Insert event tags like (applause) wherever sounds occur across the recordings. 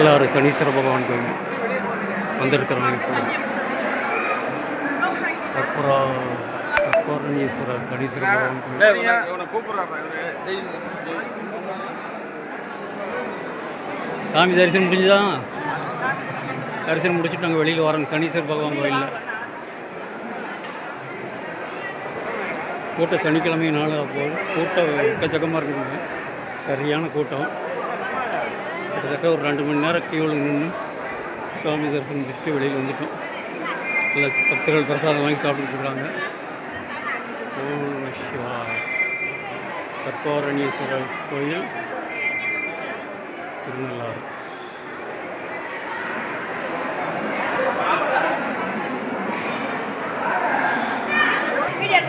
எல்லாரும் சனீஸ்வர பகவான் கோயில் வந்திருக்கிறவங்க இப்போ கற்பூரா கற்பூரணீஸ்வரர் சனீஸ்வர பகவான் கோயில். சாமி தரிசனம் முடிஞ்சுதா? தரிசனம் முடிச்சுட்டு நாங்கள் வெளியில் வரோங்க சனீஸ்வர பகவான் கோயிலில். கூட்டம் சனிக்கிழமை நாள் போது கூட்டம் எக்கச்சக்கமாக இருக்குதுங்க. சரியான கூட்டம். கிட்டத்தட்ட ஒரு ரெண்டு மணி நேரம் கியூவில் நின்று சுவாமி தரிசனம் முடிச்சுட்டு வெளியில் வந்துட்டோம். இல்லை பக்தர்கள் பிரசாதம் வாங்கி சாப்பிட்டுட்டு இருக்காங்க. ஓம் சிவா. கற்பூரணீஸ்வரர் கோயில் திருநள்ளாறு.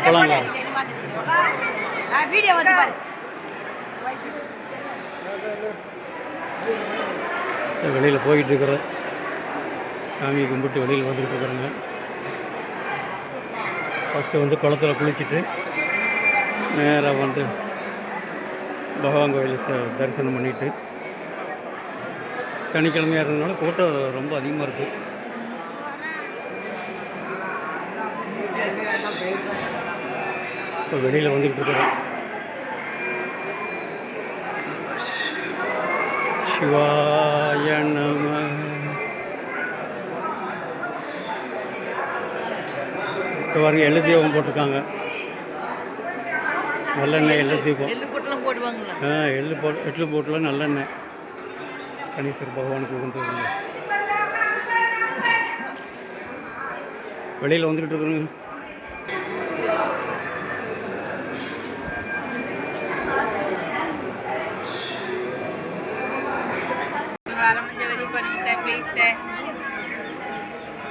போலாங்களா? வீடியோ வந்து பாரு. வெளியில் போயிட்டு இருக்கிற சாமியை கும்பிட்டு வெளியில் வந்துட்டு இருக்கிறோங்க. ஃபஸ்ட்டு வந்து குளத்துல குளிச்சுட்டு நேராக வந்து பகவான் கோயில் ச- தரிசனம் பண்ணிட்டு சனிக்கிழமையாக இருந்ததுனால கூட்டம் ரொம்ப அதிகமாக இருக்குது இப்போ வெளியில் வந்துக்கிட்டு இருக்கிறோம். நம இப்போ பாருங்க எள்ளு தீபம் போட்டிருக்காங்க. நல்லெண்ணெய் எள்ளு தீபம். ஆ எள்ளு போ எள்ளு போட்டுலாம் நல்லெண்ணெய். சனீஸ்வர பகவானுக்கு உகந்தது வெளியில் வந்துக்கிட்டு இருக்கிறோங்க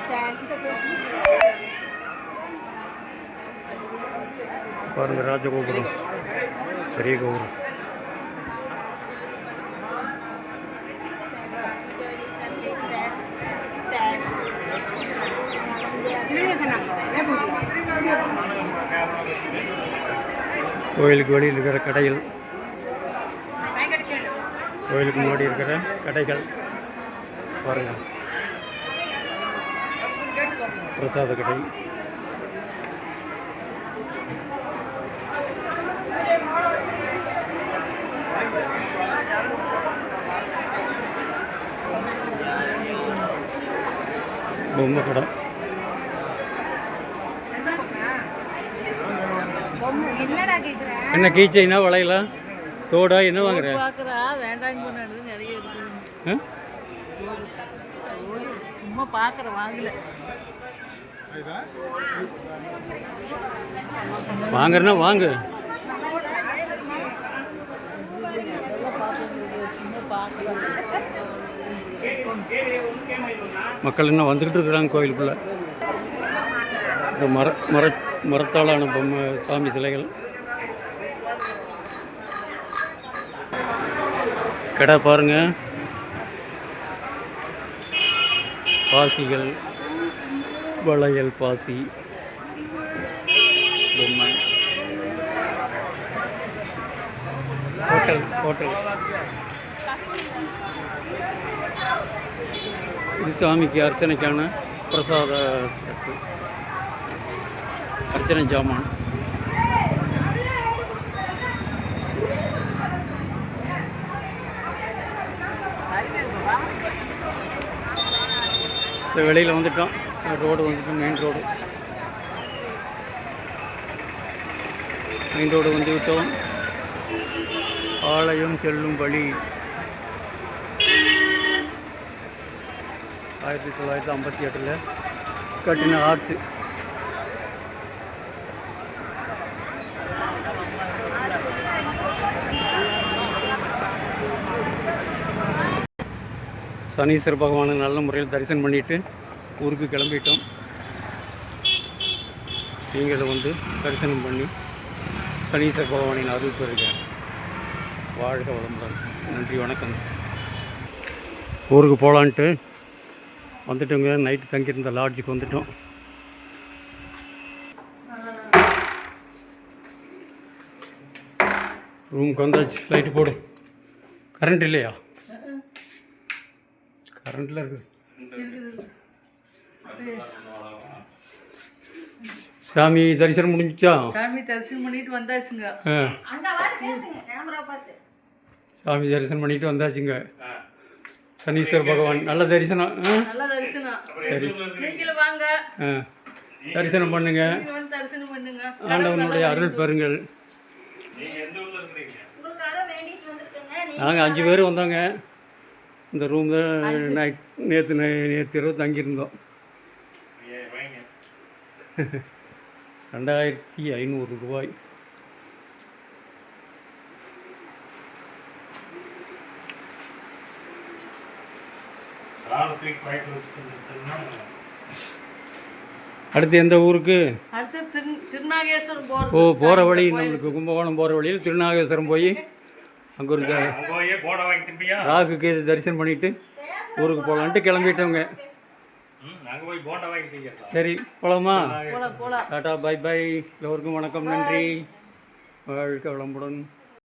சார் பாருங்க ராஜகோபுரம். பெரிய கோபுரம். கோயிலுக்கு வெளியில் இருக்கிற கடைகள். கோயிலுக்கு முன்னாடி இருக்கிற கடைகள். பாருங்க. பிரசாத கடை. பொம்மை கடை என்ன கீச்சைனா வளையலா? தோடா என்ன வாங்குற? வேண்டாம் நிறைய இருக்கு? சும்மா பாக்குற வாங்கல. வாங்குறனா வாங்கு. மக்கள் இன்னும் வந்துக்கிட்டு இருக்கிறாங்க கோயிலுக்குள்ள. இந்த மர மர மரத்தாலான பொம்மை சாமி சிலைகள். கடை பாருங்கள் பாசிகள் வளையல் பாசி. பொம்மை ஹோட்டல் ஹோட்டல். இது சாமிக்கு அர்ச்சனைக்கான பிரசாத அர்ச்சனை ஜாமான். இப்போ வெளியில் வந்துட்டோம். ரோடு வந்துட்டோம் மெயின் ரோடு மெயின் ரோடு வந்து விட்டோம். ஆலயம் செல்லும் வழி. ஆயிரத்தி தொள்ளாயிரத்தி ஐம்பத்தி எட்டில் கட்டின ஆர்ச்சு சனீஸ்வர பகவானை நல்ல முறையில் தரிசனம் பண்ணிவிட்டு ஊருக்கு கிளம்பிட்டோம். நீங்களும் வந்து தரிசனம் பண்ணி சனீஸ்வர பகவானின் அருள் பெறுகிறேன் வாழ்க வளமுடன். நன்றி வணக்கம். ஊருக்கு போகலான்ட்டு வந்துட்டோங்க. நைட்டு தங்கியிருந்த லாட்ஜுக்கு வந்துட்டோம். ரூமுக்கு வந்தாச்சு. லைட்டு போடு. கரண்ட் இல்லையா? கரண்டில் இருக்குது. சாமி தரிசனம் முடிஞ்சிச்சா? சாமி தரிசனம் பண்ணிட்டு வந்தாச்சுங்க. சாமி தரிசனம் பண்ணிட்டு வந்தாச்சுங்க. சனீஸ்வர பகவான் நல்ல தரிசனம் ஆ? நல்ல தரிசனம். சரி. நீங்களும் வாங்க. ஆ. தரிசனம் பண்ணுங்க. நீங்களும் வந்து தரிசனம் பண்ணுங்க. ஆண்டவனுடைய அருள் பெறுங்கள். நாங்கள் அஞ்சு பேர் வந்தோங்க. இந்த ரூம் தான் நைட் நேற்று நேற்று இரவு தங்கியிருந்தோம். (laughs) ரெண்டாயிரத்தி ஐநூறு ரூபாய். அடுத்து எந்த ஊருக்கு? அடுத்து திரு திருநாகேஸ்வரம் போகிறது ஓ போகிற வழி நம்மளுக்கு கும்பகோணம் போகிற வழியில் திருநாகேஸ்வரம் போய் அங்கே ஒரு த- போய் போட வாங்கி திம்பியா ராகுக்கு இது தரிசனம் பண்ணிவிட்டு ஊருக்கு போகலான்ட்டு கிளம்பிட்டோங்க ம் அங்கே போய் போண்டா வாங்கி திங்க சரி போகலாமா டாட்டா பை பை. எல்லோருக்கும் வணக்கம் நன்றி. வாழ்க வளமுடன்.